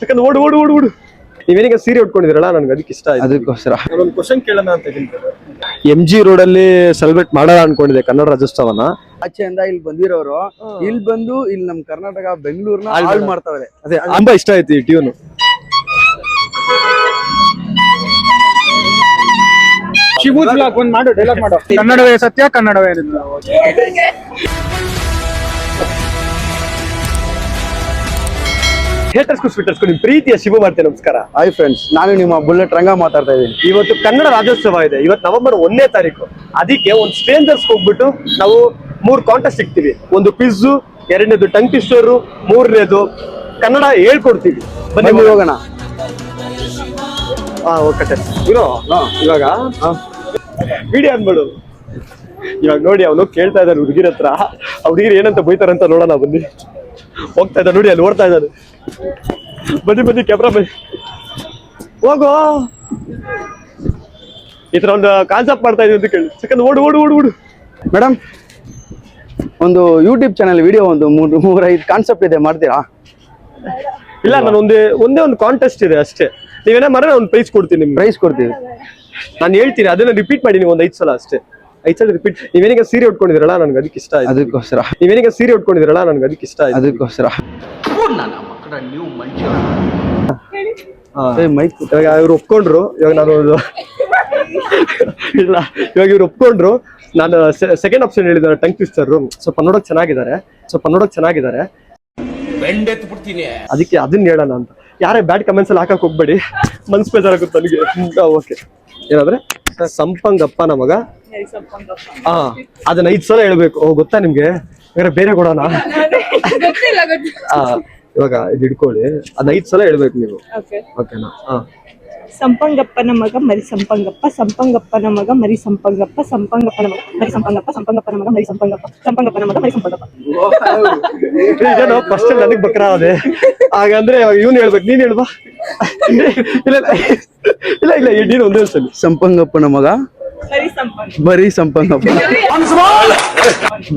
Second ಓಡು ಓಡು ಓಡು ಓಡು. ನೀವೇನೀಗ ಸೀರೆ ಉಟ್ಕೊಂಡಿದ್ರಲ್ಲ ನನ್ಗೆ ಅದಕ್ಕೆ ಇಷ್ಟ ಆಯ್ತು. ಅದಕ್ಕೋಸ್ಕರ. ಒಂದು ಕ್ವಶನ್ ಕೇಳೋಣ ಅಂತ ಎಂ ಜಿ ರೋಡ್ ಅಲ್ಲಿ ಸೆಲೆಬ್ರೇಟ್ ಮಾಡೋಣ ಅನ್ಕೊಂಡಿದ್ದೆ ಕನ್ನಡ ರಾಜ್ಯೋತ್ಸವನ. ಆಚೆಯಿಂದ ಇಲ್ಲಿ ಬಂದಿರೋರು ಇಲ್ಲಿ ಬಂದು ಇಲ್ಲಿ ನಮ್ ಕರ್ನಾಟಕ ಬೆಂಗಳೂರ್ನ ಹಾಳ್ ಹಾಳು ಮಾಡ- ಮಾಡ್ತಾವ್ರೆ. ಅದೇ ತುಂಬಾ ಇಷ್ಟ ಆಯ್ತು ಈ ಟ್ಯೂನ್ ಬ್ಲಾಕ್ ಒಂದ್ ಮಾಡು ಡೈಲಾಗ್ ಮಾಡು. ಕನ್ನಡವೇ ಸತ್ಯ ಕನ್ನಡವೇ ಹೇಟರ್ಸ್ಗೂ ಸ್ವಿಟರ್ಸ್ಗೂ ನಿಮ್ ಪ್ರೀತಿಯ ಶಿವ ಮಾಡ್ತೇನೆ ನಮಸ್ಕಾರ. ಹಾಯ್ ಫ್ರೆಂಡ್ಸ್ ನಾನು ನಿಮ್ಮ ಬುಲೆಟ್ ರಂಗ ಮಾತಾಡ್ತಾ ಇದ್ದೀನಿ. ಇವತ್ತು ಕನ್ನಡ ರಾಜ್ಯೋತ್ಸವ ಇದೆ. ಇವತ್ತು ನವೆಂಬರ್ ಒಂದನೇ ತಾರೀಕು. ಅದಕ್ಕೆ ಒಂದು ಸ್ಟ್ರೇಂಜರ್ಸ್ ಹೋಗ್ಬಿಟ್ಟು ನಾವು ಮೂರು ಕಾಂಟೆಸ್ಟ್ ಸಿಗ್ತೀವಿ. ಒಂದು ಪಿಜ್ಜು ಎರಡನೇದು ಟಂಗ್ ಟಿಸ್ಟರು ಮೂರನೇದು ಕನ್ನಡ ಹೇಳ್ಕೊಡ್ತೀವಿ. ಬನ್ನಿ ಹೋಗೋಣ. ಹಾ. ಓಕೆ ಇರೋ ಇವಾಗ ವಿಡಿಯೋ ಅನ್ಬೇಡು ಇವಾಗ ನೋಡಿ ಅವನು ಕೇಳ್ತಾ ಇದ್ದಾರೆ ಹುಡುಗಿರ ಹತ್ರ. ಆ ಹುಡುಗಿರು ಏನಂತ ಬೈತಾರಂತ ನೋಡೋಣ ಬನ್ನಿ. ಹೋಗ್ತಾ ಇದ್ದಾನೆ ನೋಡಿ ಅಲ್ಲಿ ಓಡ್ತಾ ಇದ್ದಾನೆ. ಬನ್ನಿ ಬನ್ನಿ ಕ್ಯಾಮ್ರಾ ಬನ್ನಿ ಹೋಗೋ. ಈ ತರ ಒಂದು ಕಾನ್ಸೆಪ್ಟ್ ಮಾಡ್ತಾ ಇದೀವಿ ಅಂತ ಕೇಳಿ. ಸೆಕೆಂಡ್ ಓಡು ಓಡು ಓಡು ಓಡು. ಮೇಡಮ್ ಒಂದು ಯೂಟ್ಯೂಬ್ ಚಾನಲ್ ವಿಡಿಯೋ ಒಂದು ಮೂರು ಮೂರೈದು ಕಾನ್ಸೆಪ್ಟ್ ಇದೆ ಮಾಡ್ತೀರಾ? ಇಲ್ಲ ನಾನು ಒಂದೇ ಒಂದೇ ಒಂದು ಕಾಂಟೆಸ್ಟ್ ಇದೆ ಅಷ್ಟೇ. ನೀವೇನೇ ಮರ ಒಂದು ಪ್ರೈಸ್ ಕೊಡ್ತೀನಿ ನಿಮ್ಗೆ. ಪ್ರೈಸ್ ಕೊಡ್ತೀನಿ ನಾನು ಹೇಳ್ತೀನಿ ಅದನ್ನ ರಿಪೀಟ್ ಮಾಡಿ ನೀವು ಒಂದು ಐದು ಸಲ ಅಷ್ಟೇ. ಸಲ ರಿಪೀಟ್ ನೀವೇನೀಗ ಸೀರೆ ಉಟ್ಕೊಂಡಿದ್ರಲ್ಲ ನನ್ಗೆ ಅದಕ್ಕೆ ಇಷ್ಟ ಆಯ್ತು. ಅದಕ್ಕೋಸ್ಕರ. ನೀವೇನೀಗ ಸೀರೆ ಉಟ್ಕೊಂಡಿದ್ರಲ್ಲ ನನ್ಗೆ ಅದಕ್ಕೆ ಇಷ್ಟ ಆಯ್ತು. ಅದಕ್ಕೋಸ್ಕರ. ಏ, ಮೈಕ್ ಇವಾಗ ಇವ್ರು ಒಪ್ಕೊಂಡ್ರು ಇವಾಗ ನಾನು ಒಂದು ಇಲ್ಲ ಇವಾಗ ಇವ್ರು ಒಪ್ಕೊಂಡ್ರು. ನಾನು ಸೆಕೆಂಡ್ ಆಪ್ಷನ್ ಹೇಳಿದ್ದಾರೆ ಟಂಗ್ ಟ್ವಿಸ್ಟರ್ ಸ್ವಲ್ಪ ನೋಡೋಕ್ ಚೆನ್ನಾಗಿದ್ದಾರೆ. ಸ್ವಲ್ಪ ನೋಡೋಕ್ ಚೆನ್ನಾಗಿದ್ದಾರೆ. ಅದಕ್ಕೆ ಅದನ್ನ ಹೇಳೋಣ ಅಂತ. ಯಾರೇ ಬ್ಯಾಡ್ ಕಮೆಂಟ್ಸ್ ಅಲ್ಲಿ ಹಾಕಕ್ ಹೋಗ್ಬೇಡಿ. ಮನ್ಸ್ ಬೇಜಾರಾಗುತ್ತೆ ನನಗೆ. ಓಕೆ ಏನಾದ್ರೆ ಸಂಪಂಗಪ್ಪ ನಮಗ ಹಾ ಅದನ್ನ ಐದ್ ಸಲ ಹೇಳ್ಬೇಕು. ಓ ಗೊತ್ತಾ ನಿಮ್ಗೆ? ಬೇರೆ ಬೇರೆ ಕೊಡೋಣ? ಇವಾಗ ಇದು ಹಿಡ್ಕೊಳ್ಳಿ. ಅದ್ ಐದ್ ಸಲ ಹೇಳ್ಬೇಕು ನೀವು. ಓಕೆ ಓಕೆನಾ ಹಾ ಸಂಪಂಗಪ್ಪನ ಮಗ ಮರಿ ಸಂಪಂಗಪ್ಪ ಸಂಪಂಗಪ್ಪನ ಮಗ ಮರಿ ಸಂಪಂಗಪ್ಪ ಸಂಪಂಗಪ್ಪನ ಮಗ ಮರಿ ಸಂಪಂಗಪ್ಪ ಸಂಪಂಗಪ್ಪನ ಮಗ ಮರಿ ಸಂಪಂಗಪ್ಪ ಸಂಪಂಗಪ್ಪನ ಮಗ ಮರಿ ಸಂಪಂಗಪ್ಪ. ಇದೇನೋ ಫಸ್ಟ್ ನನಗ್ ಬಕ್ರ ಅದೇ. ಹಾಗಂದ್ರೆ ಇವ್ನು ಹೇಳ್ಬೇಕು ನೀನ್ ಹೇಳ್ಬಾ. ಇಲ್ಲ ಇಲ್ಲ ಇಲ್ಲ ನೀನು ಒಂದೇ ಸಲ ಸಂಪಂಗಪ್ಪನ ಮಗ ಬರೀ ಸಂಪಂಗಪ್ಪ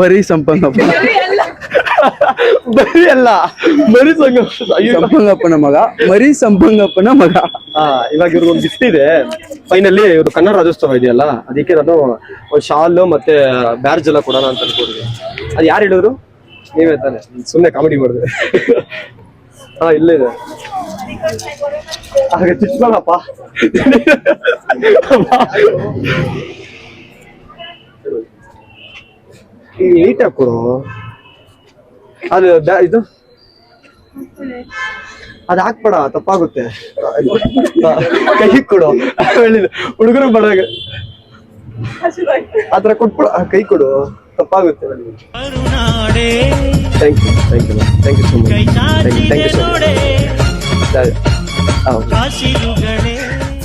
ಬರೀ ಸಂಪಂಗಪ್ಪ ಬರೀ ಅಲ್ಲ. ಬರೀ. ಸಂಪಂಗಪ್ಪನ ಮಗ. ಬರೀ ಸಂಪಂಗಪ್ಪನ ಮಗ. ಇವಾಗ ಇವ್ರಿಗೆ ಒಂದು ಗಿಫ್ಟ್ ಇದೆ. ಫೈನಲಿ ಇವರು ಕನ್ನಡ ರಾಜ್ಯೋತ್ಸವ ಇದೆಯಲ್ಲ ಅದಕ್ಕೆ ನಾನು ಒಂದು ಶಾಲು ಮತ್ತೆ ಬ್ಯಾರ್ಜ್ ಎಲ್ಲ ಕೊಡೋಣ ಅಂತ ಅನ್ಕೊಂಡಿದ್ದೆ ಅದು ಯಾರು ಹೇಳಿದ್ರು? ನೀವೇ ತಾನೆ. ಸುಮ್ಮನೆ ಕಾಮಿಡಿ ಮಾಡಿದೆ. ಹಾ ಇಲ್ಲೇ ಇದೆ. ಹಾಗೆ ತಿಳ್ಕೊಳ್ಳಪ್ಪ ನೀಟಾಗಿ ಕೊಡು ಅದು ಇದು ಅದ್ ಹಾಕ್ಬೇಡ ತಪ್ಪಾಗುತ್ತೆ ಕೈ ಕೊಡು ಹುಡುಗರು ಬಡಾಗ ಆತರ ಕೊಟ್ಬಿಡ ಕೈ ಕೊಡು ತಪ್ಪಾಗುತ್ತೆ thank you thank you thank you so much thank you so much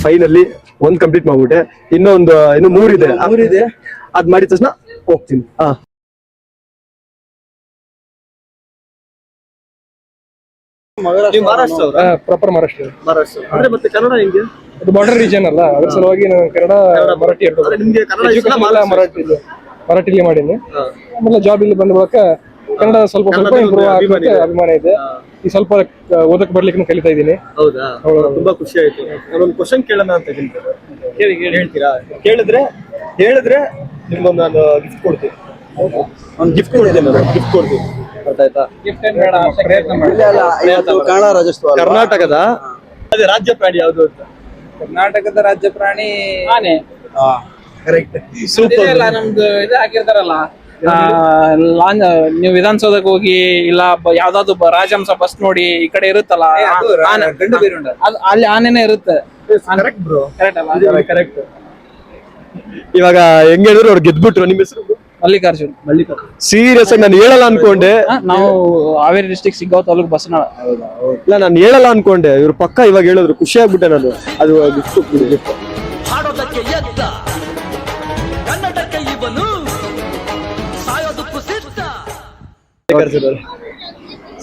finally ಒಂದ್ ಕಂಪ್ಲೀಟ್ ಮಾಡ್ಬಿಟ್ಟೆ. ಇನ್ನೊಂದು ಇನ್ನು ಮೂರಿದೆ ಮೂರಿದೆ. ಅದ್ ಮಾಡಿದ ತಕ್ಷಣ ಹೋಗ್ತೀನಿ. ಹಾ. ಮಹಾರಾಷ್ಟ್ರ ಪ್ರಾಪರ್ ಮಹಾರಾಷ್ಟ್ರ ಮಹಾರಾಷ್ಟ್ರ. ಅಂದ್ರೆ ಮತ್ತೆ ಕನ್ನಡ ಹೆಂಗೆ? ಇದು ಬಾರ್ಡರ್ ರೀಜನ್ ಅಲ್ಲ. ಅದ್ರ ಸಲುವಾಗಿ ನಾನು ಕನ್ನಡ ಮರಾಠಿ ಎರಡು ಅಂದ್ರೆ ನಿಮ್ಗೆ ಕನ್ನಡ ಮರಾಠಿ ಮರಾಠಿಲಿ ಮಾಡೀನಿ. ಆಮೇಲೆ ಜಾಬ್ ಇಲ್ಲಿ ಬಂದ ಬಳಿಕ ಕನ್ನಡ ಸ್ವಲ್ಪ ಸ್ವಲ್ಪ ಇಂಪ್ರೂವ್ ಆಗುತ್ತೆ. ಅಭಿಮಾನ ಇದೆ. ಈ ಸ್ವಲ್ಪ ಓದಕ್ಕೆ ಓದಕ್ ಬರ್ಲಿಕ್ಕೆ ಕಲಿತಾ ಇದ್ದೀನಿ. ಹೌದಾ? ತುಂಬಾ ಖುಷಿ ಆಯ್ತು. ನಾನೊಂದು ಕ್ವಶನ್ ಕೇಳೋಣ ಅಂತ ಇದ್ದೀನಿ ಹೇಳ್ತೀರಾ? ಕೇಳಿದ್ರೆ ಹೇಳಿದ್ರೆ ನಿಮ್ಗೊಂದು ನಾನು ಗಿಫ್ಟ್ ಕೊಡ್ತೀನಿ. ಒಂದು ಗಿಫ್ಟ್ ಕೊಡ್ತೀನಿ ನಾನು. ಗಿಫ್ಟ್ ಕೊಡ್ತೀನಿ. ಕನ್ನಡ ರಾಜ್ಯೋತ್ಸವ? ಕರ್ನಾಟಕದ? ಅದೇ ರಾಜ್ಯ ಪ್ರಾಣಿ ಯಾವುದು ಅಂತ? ಕರ್ನಾಟಕದ ರಾಜ್ಯ ಪ್ರಾಣಿ ಆನೆ. ಹಾ, correct. ಸೂಪರ್ ನಮ್ದು ಇದು ಹಾಕಿರ್ತಾರಲ್ಲ. ಆ, ಲಾಂಜ್ ನೀವು ವಿಧಾನಸೌಧಕ್ಕೆ ಹೋಗಿ ಇಲ್ಲ ಯಾವ್ದಾದ್ರು ಬ- ರಾಜಹಂಸ ಬಸ್ ನೋಡಿ ಈ ಕಡೆ ಇರುತ್ತಲ್ಲ ಅದು ಅಲ್ಲಿ ಆನೆನೆ ಇರುತ್ತೆ. ಕರೆಕ್ಟ್ ಬ್ರೋ ಕರೆಕ್ಟ್ ಅಲ್ಲ? ಕರೆಕ್ಟ್ ಇವಾಗ ಹೆಂಗ್ ಹೇಳಿದ್ರು ಅವ್ರು ಗೆದ್ಬಿಟ್ರು ನಿಮ್ಮ ಹೆಸರು? ಮಲ್ಲಿಕಾರ್ಜುನ್. ಸೀರಿಯಸ್ ಆಗಿ ನಾನು ಹೇಳಲ್ಲ ಅನ್ಕೊಂಡೆ. ನಾವು ಹಾವೇರಿ ಡಿಸ್ಟಿಕ್ ಸಿಗ್ಗಾವ್ ತಾಲೂಕು ಬಸ್ ಇಲ್ಲ ನಾನು ಹೇಳಲ್ಲ ಅನ್ಕೊಂಡೆ. ಇವ್ರ ಪಕ್ಕ ಇವಾಗ ಹೇಳಿದ್ರು ಖುಷಿ ಆಗ್ಬಿಟ್ಟೆ ನಾನು. ಅದು ಹಾಡೋದಕ್ಕೆ ಎದ್ದ. ಕನ್ನಡಕ್ಕೆ ಇವನು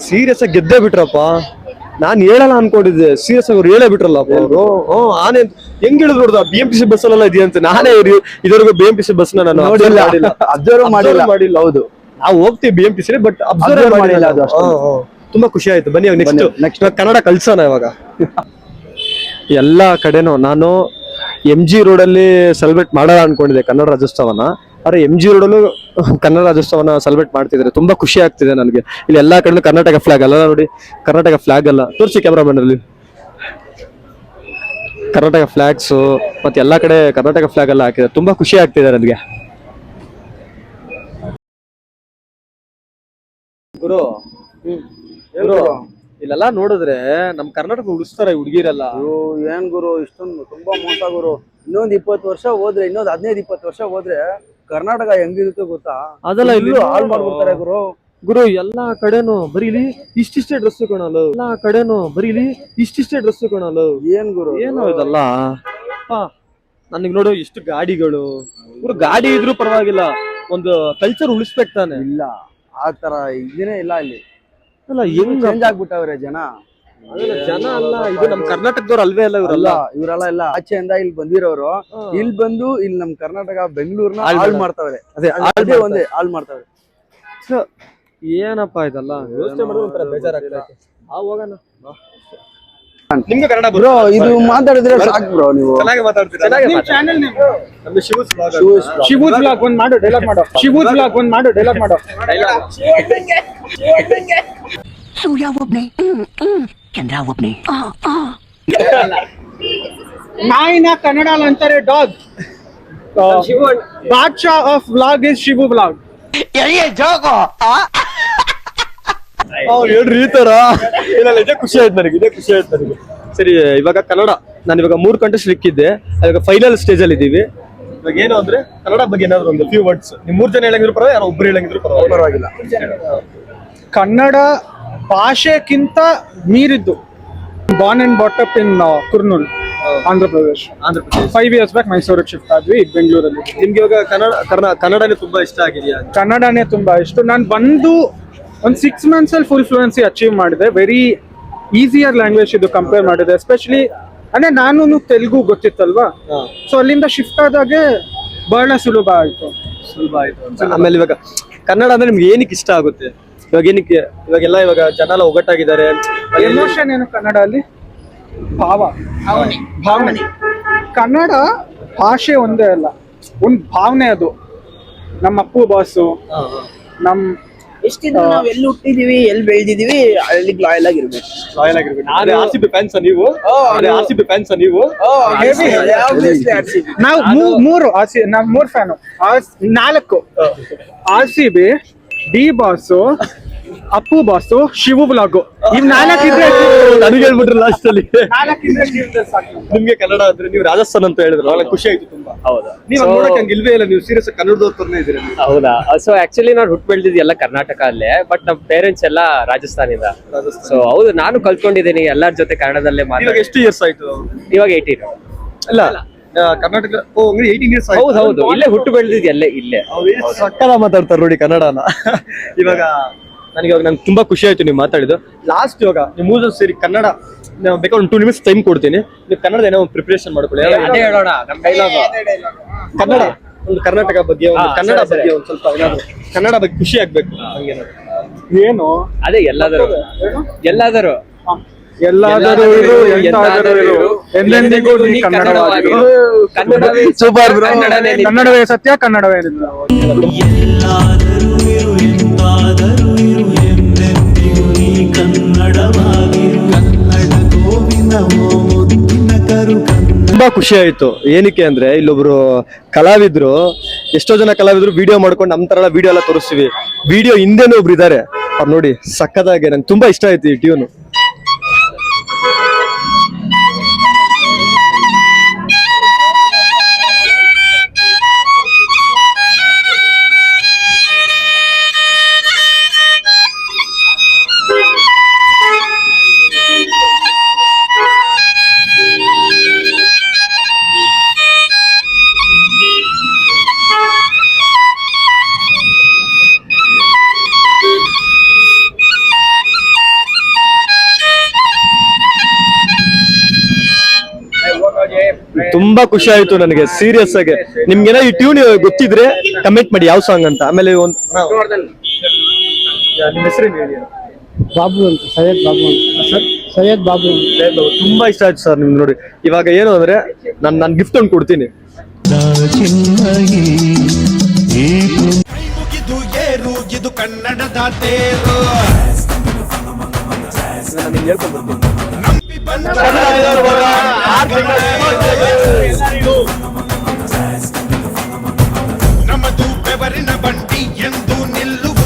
ಸೀರಿಯಸ್ ಆಗಿ ಗೆದ್ದೇ ಬಿಟ್ರಪ್ಪ. ನಾನ್ ಹೇಳಲ್ಲ ಅನ್ಕೊಂಡಿದ್ದೆ. ಸೀರಿಯಸ್ ಆಗಿ ಅವ್ರು ಹೇಳೇ ಬಿಟ್ರಲ್ಲ ಅವರು. ಹ್ಮ್ ಆನೆ ಹೆಂಗ್ ಹೇಳಿದ್ರು B M T C bus ಅಲ್ಲ ಇದೆಯಂತೆ ನಾನೇ ಇದುವರೆಗೂ B M T C bus ನಾನು. ಮಾಡಿಲ್ಲ. ಮಾಡಿಲ್ಲ. ಹೌದು. ನಾವು ಹೋಗ್ತೀವಿ B M T C but observe ಮಾಡಿಲ್ಲ. ಅದು. ತುಂಬಾ ಖುಷಿ ಆಯ್ತು. ಬನ್ನಿ ನೆಕ್ಸ್ಟ್ ನೆಕ್ಸ್ಟ್ ಕನ್ನಡ ಕಲ್ಸೋಣ ಇವಾಗ. ಎಲ್ಲಾ ಕಡೆನೂ ನಾನು ಎಂ ಜಿ ರೋಡಲ್ಲಿ ಸೆಲೆಬ್ರೇಟ್ ಮಾಡೋಣ ಅನ್ಕೊಂಡಿದ್ದೆ ಕನ್ನಡ ರಾಜ್ಯೋತ್ಸವನ. ಆದ್ರೆ ಎಂ ಜಿ ರೋಡಲ್ಲೂ ಕನ್ನಡ ರಾಜ್ಯೋತ್ಸವನ ಸೆಲೆಬ್ರೇಟ್ ಮಾಡ್ತಿದ್ದಾರೆ ತುಂಬಾ ಖುಷಿ ಆಗ್ತಿದೆ ನನಗೆ. ಇಲ್ಲಿ ಎಲ್ಲಾ ಕಡೆ ಕರ್ನಾಟಕ ಫ್ಲಾಗ್ ಅಲ್ಲ ನೋಡಿ. ಕರ್ನಾಟಕ ಫ್ಲಾಗ್ ಅಲ್ಲ. ತೋರಿಸಿ ಕ್ಯಾಮ್ರಾಮನ್ ಅಲ್ಲಿ. ಕರ್ನಾಟಕ ಫ್ಲಾಗ್ಸ್ ಮತ್ತೆ ಎಲ್ಲಾ ಕಡೆ ಕರ್ನಾಟಕ ಫ್ಲಾಗ್ ಎಲ್ಲ ಹಾಕಿದ್ದಾರೆ ತುಂಬಾ ಖುಷಿ ಆಗ್ತಿದೆ ನನಗೆ. ಗುರು ಗುರು, ಇಲ್ಲೆಲ್ಲ ನೋಡಿದ್ರೆ ನಮ್ ಕರ್ನಾಟಕ ಉಳಿಸ್ತಾರೆ ಹುಡುಗಿರಲ್ಲ. ಏನ್ ಗುರು, ಇಷ್ಟೊಂದು, ತುಂಬಾ ಮೋಸ ಗುರು. ಇನ್ನೊಂದ್ ಇಪ್ಪತ್ತು ವರ್ಷ ಹೋದ್ರೆ, ಇನ್ನೊಂದ್ ಹದಿನೈದು, ಇಪ್ಪತ್ತು ವರ್ಷ ಹೋದ್ರೆ ಕರ್ನಾಟಕ ಹೆಂಗಿರುತ್ತೆ ಗೊತ್ತಾ? ಅದೆಲ್ಲ ಇಲ್ಲಿ ಹಾಳು ಮಾಡ್ಬಿಡ್ತಾರೆ ಗುರು. ಗುರು ಎಲ್ಲಾ ಕಡೆನು ಬರೀಲಿ ಇಷ್ಟಿಷ್ಟೇ ಡ್ರೆಸ್ ಕಾಣಲು ಎಲ್ಲಾ ಕಡೆನು ಬರೀಲಿ ಇಷ್ಟಿಷ್ಟೇ ಡ್ರೆಸ್ ಕಾಣಲು ಏನ್ ಗುರು? ಏನು ಇದಲ್ಲ. ನನಗ್ ನೋಡು ಇಷ್ಟು ಗಾಡಿಗಳು. ಗುರು ಗಾಡಿ ಇದ್ರು ಪರವಾಗಿಲ್ಲ ಒಂದು ಕಲ್ಚರ್ ಉಳಿಸ್ಬೇಕು ತಾನೆ. ಇಲ್ಲ ಆ ತರ ಇದನ್ನೇ ಇಲ್ಲ ಇಲ್ಲಿ. ಅಲ್ಲ ಹೆಂಗ್ ಚೇಂಜ್ ಆಗ್ಬಿಟ್ಟವ್ರೆ ಜನ. ಜನ ಅಲ್ಲ ಇದು ನಮ್ ಕರ್ನಾಟಕದವ್ರು ಅಲ್ವೇ ಅಲ್ಲ ಇವರಲ್ಲ? ಇವರೆಲ್ಲ ಇಲ್ಲ ಆಚೆಯಿಂದ ಇಲ್ಲಿ ಬಂದಿರೋರು ಇಲ್ಲಿ ಬಂದು ಇಲ್ಲಿ ನಮ್ ಕರ್ನಾಟಕ ಬೆಂಗಳೂರ್ನ ಹಾಳ್ ಮಾಡ್ತಾವ್ರೆ. ಅದೇ ಅದೇ ಒಂದೇ ಹಾಳು ಮಾಡ್ತಾವ್ರೆ. ಏನಪ್ಪಾ ಇದಲ್ಲ? ಯೋಚನೆ ಮಾಡಿದ್ರೆ ಒಂಥರ ಬೇಜಾರಾಗ್ತದೆ ಆ ಹೋಗೋಣ. ನಿಮ್ಗೆ ಕನ್ನಡ ಬ್ರೋ ಇದು ಮಾತಾಡಿದ್ರೆ ಸಾಕು ಬ್ರೋ ನೀವು. ಚೆನ್ನಾಗಿ ಮಾತಾಡ್ತೀರಾ? ಶಿವಸ್ ಬ್ಲಾಗ್ ಒಂದ್ ಮಾಡು ಡೈಲಾಗ್ ಮಾಡೋ. ಶಿವೂದ್ ಬ್ಲಾಗ್ ಒಂದ್ ಮಾಡು ಡೈಲಾಗ್ ಮಾಡೋ. ಸೂರ್ಯ ಒಬ್ನೇ ಚಂದ್ರ ಒಬ್ನೇ ನಾಯಿನ ಕನ್ನಡ ಅಂತಾರೆ dog. Badshah of blog is Shivu blog ಅವ್ರು ಹೇಳ್ರಿ ಈ ತರ ಇಲ್ಲ ಇಲ್ಲ, ಇದೇ ಖುಷಿ ಆಯ್ತು ನನಗೆ ಇದೇ ಖುಷಿ ಆಯ್ತು ನನಗೆ. ಸರಿ ಇವಾಗ ಕನ್ನಡ. ನಾನು ಇವಾಗ ಮೂರು ಗಂಟೆ ಸಿಕ್ಕಿದ್ದೆ ಇವಾಗ ಫೈನಲ್ ಸ್ಟೇಜ್ ಅಲ್ಲಿ ಇದ್ದೀವಿ ಇವಾಗ ಏನು ಅಂದ್ರೆ ಕನ್ನಡ ಬಗ್ಗೆ ಏನಾದ್ರು ಒಂದು ಫ್ಯೂ ವರ್ಡ್ಸ್ ನಿಮ್ ಮೂರ್ ಜನ ಹೇಳಂಗಿದ್ರು ಪರವಾಗಿಲ್ಲ ಯಾರೋ ಒಬ್ರು ಹೇಳಂಗಿದ್ರು ಪರವಾಗಿಲ್ಲ. ಕನ್ನಡ ಭಾಷೆಕ್ಕಿಂತ ಮೀರಿದ್ದು. Born and brought up in Kurnool Andhra Pradesh Andhra Pradesh five years back ಮೈಸೂರಿಗೆ ಶಿಫ್ಟ್ ಆದ್ವಿ ಬೆಂಗಳೂರಲ್ಲಿ ನಿಮ್ಗೆ ಇವಾಗ ಕನ್ನಡ ಕನ್ನಡ ಕನ್ನಡನೇ ತುಂಬಾ ಇಷ್ಟ ಆಗಿದೆಯಾ? ಕನ್ನಡನೇ ತುಂಬಾ ಇಷ್ಟ. ನಾನು ಬಂದು ಒಂದು ಸಿಕ್ಸ್ ಮಂತ್ಸ್ ಅಲ್ಲಿ ಫುಲ್ ಫ್ಲೂಯೆನ್ಸಿ ಅಚೀವ್ ಮಾಡಿದೆ. ವೆರಿ ಈಸಿಯರ್ ಲ್ಯಾಂಗ್ವೇಜ್ ಇದು ಕಂಪೇರ್ ಮಾಡಿದೆ ಎಸ್ಪೆಷಲಿ ಅಂದ್ರೆ ನಾನು ತೆಲುಗು ಗೊತ್ತಿತ್ತಲ್ವಾ? ಸೊ ಅಲ್ಲಿಂದ ಶಿಫ್ಟ್ ಆದಾಗೆ ಬಹಳ ಸುಲಭ ಆಯ್ತು. ಸುಲಭ ಆಯ್ತು ಆಮೇಲೆ ಇವಾಗ ಕನ್ನಡ ಅಂದ್ರೆ ನಿಮ್ಗೆ ಏನಕ್ಕೆ ಇಷ್ಟ ಆಗುತ್ತೆ? ಇವಾಗ ಏನಕ್ಕೆ ಇವಾಗೆಲ್ಲ ಇವಾಗ ಜನ ಎಲ್ಲ ಒಗ್ಗಟ್ಟಾಗಿದ್ದಾರೆ. ಎಮೋಷನ್ ಏನು ಕನ್ನಡ ಅಲ್ಲಿ? ಭಾವ. ಭಾವನೆ. ಕನ್ನಡ ಭಾಷೆ ಒಂದೇ ಅಲ್ಲ. ಒಂದ್ ಭಾವನೆ ಅದು. ನಮ್ಮ ಅಪ್ಪು ಬಾಸು ನಮ್ ಎಷ್ಟಿದ್ರು ನಾವ್ ಎಲ್ಲಿ ಹುಟ್ಟಿದೀವಿ ಎಲ್ಲಿ ಬೆಳೆದಿದೀವಿ ಅಲ್ಲಿ ಲಾಯಲ್ ಆಗಿರ್ಬೇಕು. ಲಾಯಲ್ ಆಗಿರ್ಬೇಕು. ಆರ್ ಸಿ ಬಿ ಫ್ಯಾನ್ಸ್ ನೀವು? ಆರ್ ಸಿ ಬಿ ಫ್ಯಾನ್ಸ್ ನೀವು? ನಾವು ಮೂ- ಮೂರು ಆರ್ ಸಿ ನಾವ್ ಮೂರ್ ಫ್ಯಾನು ನಾಲ್ಕು. R C B D boss Appu boss Shivu blog. ಇವ್ ನಾಲ್ಕಿದ್ರೆ ನನಗೆ ಹೇಳ್ಬಿಟ್ರು ಲಾಸ್ಟ್ ಅಲ್ಲಿ. ನಾಲ್ಕಿದ್ರೆ. ನಿಮ್ಗೆ ಕನ್ನಡ ಅಂದ್ರೆ ನೀವು ರಾಜಸ್ಥಾನ್ ಅಂತ ಹೇಳಿದ್ರು ನನಗೆ ಖುಷಿ ಆಯ್ತು ತುಂಬಾ. ಹೌದಾ? ನೀವು ನೋಡಕ್ಕೆ ನೋಡಕ್ ಹಂಗೆ ಇಲ್ವೇ ಇಲ್ಲ ನೀವು ಸೀರಿಯಸ್ ಕನ್ನಡದವ್ರ ತರನೇ ಇದ್ದೀರಿ ನೀವು. ಹೌದಾ? ಸೊ ಆಕ್ಚುಲಿ ನಾನು ಹುಟ್ಟು ಬೆಳೆದಿದ್ದು ಎಲ್ಲ ಕರ್ನಾಟಕ ಅಲ್ಲೇ ಬಟ್ ನಮ್ಮ ಪೇರೆಂಟ್ಸ್ ಎಲ್ಲ ರಾಜಸ್ಥಾನಿಂದ. ಸೊ ಹೌದು ನಾನು ಕಲ್ತ್ಕೊಂಡಿದ್ದೀನಿ ಎಲ್ಲರ ಜೊತೆ ಕನ್ನಡದಲ್ಲೇ ಮಾತಾಡ. ಎಷ್ಟು ಇಯರ್ಸ್ ಆಯ್ತು? ಇವಾಗ ಏಯ್ಟೀನ್ ಅಲ್ಲ ಕರ್ನಾಟಕ ಓ ಅಂದ್ರೆ ಏಯ್ಟೀನ್ ಇಯರ್ಸ್ ಹೌದು ಹೌದು ಇಲ್ಲೇ ಹುಟ್ಟು ಬೆಳೆದಿದ್ದು ಎಲ್ಲೇ ಇಲ್ಲೇ. ಸಕ್ಕಲ ಮಾತಾಡ್ತಾರೆ ನೋಡಿ ಕನ್ನಡನ. ಇವಾಗ ನನಗೆ ಇವಾಗ ನಂಗೆ ತುಂಬಾ ಖುಷಿ ಆಯ್ತು ನೀವು ಮಾತಾಡಿದ್ದು. ಲಾಸ್ಟ್ ಇವಾಗ ನೀವು ಮೂರು ಸೇರಿ ಕನ್ನಡ ನಾವು ಬೇಕಾದ್ರೆ ಒಂದು ಟೂ ನಿಮಿಟ್ಸ್ ಟೈಮ್ ಕೊಡ್ತೀನಿ. ನೀವು ಕನ್ನಡ ಏನೋ ಒಂದು ಪ್ರಿಪರೇಷನ್ ಮಾಡ್ಕೊಳ್ಳಿ. ಅದೇ ಹೇಳೋಣ ನಮ್ಮ ಡೈಲಾಗ್ ಕನ್ನಡ ಒಂದು ಕರ್ನಾಟಕ ಬಗ್ಗೆ ಒಂದು ಕನ್ನಡ. ಬಗ್ಗೆ ಒಂದು ಸ್ವಲ್ಪ ಏನಾದ್ರು ಕನ್ನಡ ಬಗ್ಗೆ ಖುಷಿ ಆಗ್ಬೇಕು ಹಂಗೇನಾದ್ರು ಏನು? ಅದೇ ಎಲ್ಲಾದರೂ. ಎಲ್ಲಾದರೂ. ಎಲ್ಲಾದರೂ ಇರು ಎಂತಾದರೂ ಇರು. ಎಂದೆಂದಿಗೂ ನೀ ಕನ್ನಡವಾಗಿರು. ಕನ್ನಡವೇ Super bro. ಕನ್ನಡವೇ ಸತ್ಯ ಕನ್ನಡವೇ. ಎಲ್ಲಾದರೂ ಇರು ಎಂತಾದರೂ ಇರು ಎಂದೆಂದಿಗೂ ನೀ ಕನ್ನಡವಾಗಿರು. ಕನ್ನಡ ಗೋವಿಂದವೋ ಮುದ್ದಿನ ಕರು ತುಂಬಾ ಖುಷಿ ಆಯ್ತು. ಏನಕ್ಕೆ ಅಂದ್ರೆ ಇಲ್ಲೊಬ್ರು ಕಲಾವಿದ್ರು ಎಷ್ಟೋ ಜನ ಕಲಾವಿದ್ರು ವಿಡಿಯೋ ಮಾಡ್ಕೊಂಡು ನಮ್ ತರ ವಿಡಿಯೋ ಎಲ್ಲ ತೋರಿಸ್ತೀವಿ. ವಿಡಿಯೋ ಹಿಂದೆನೂ ಒಬ್ರು ಇದಾರೆ. ಅವ್ರು ನೋಡಿ ಸಕ್ಕದಾಗೆ ನಂಗೆ ತುಂಬಾ ಇಷ್ಟ ಆಯ್ತು ಈ ಟ್ಯೂನ್ ತುಂಬಾ ಖುಷಿ ಆಯ್ತು ನನಗೆ ಸೀರಿಯಸ್ ಆಗಿ. ನಿಮ್ಗೆ ಈ ಟ್ಯೂನ್ ಗೊತ್ತಿದ್ರೆ ಕಮೆಂಟ್ ಮಾಡಿ ಯಾವ ಸಾಂಗ್ ಅಂತ. ಆಮೇಲೆ ಒಂದು ನಿಮ್ಮ ಹೆಸರೇನು ಹೇಳಿ? ಬಾಬು ಅಂತ ಸೈಯದ್ ಬಾಬು ಅಂತ. ಸರ್ ಸೈಯದ್ ಬಾಬು ಅಂತ. ತುಂಬಾ ಇಷ್ಟ ಆಯ್ತು ಸರ್ ನಿಮ್ಗೆ ನೋಡಿ. ಇವಾಗ ಏನು ಅಂದ್ರೆ ನಾನು ನಾನು ಗಿಫ್ಟ್ ಒಂದು ಕೊಡ್ತೀನಿ. ಕನ್ನಡದ ತೇರು. ಹೇಳ್ಕೊಂಡು ಏರು ನಮ್ಮದು ಬೆವರಿನ ಬಂಡಿ ಎಂದು ನಿಲ್ಲುವುದು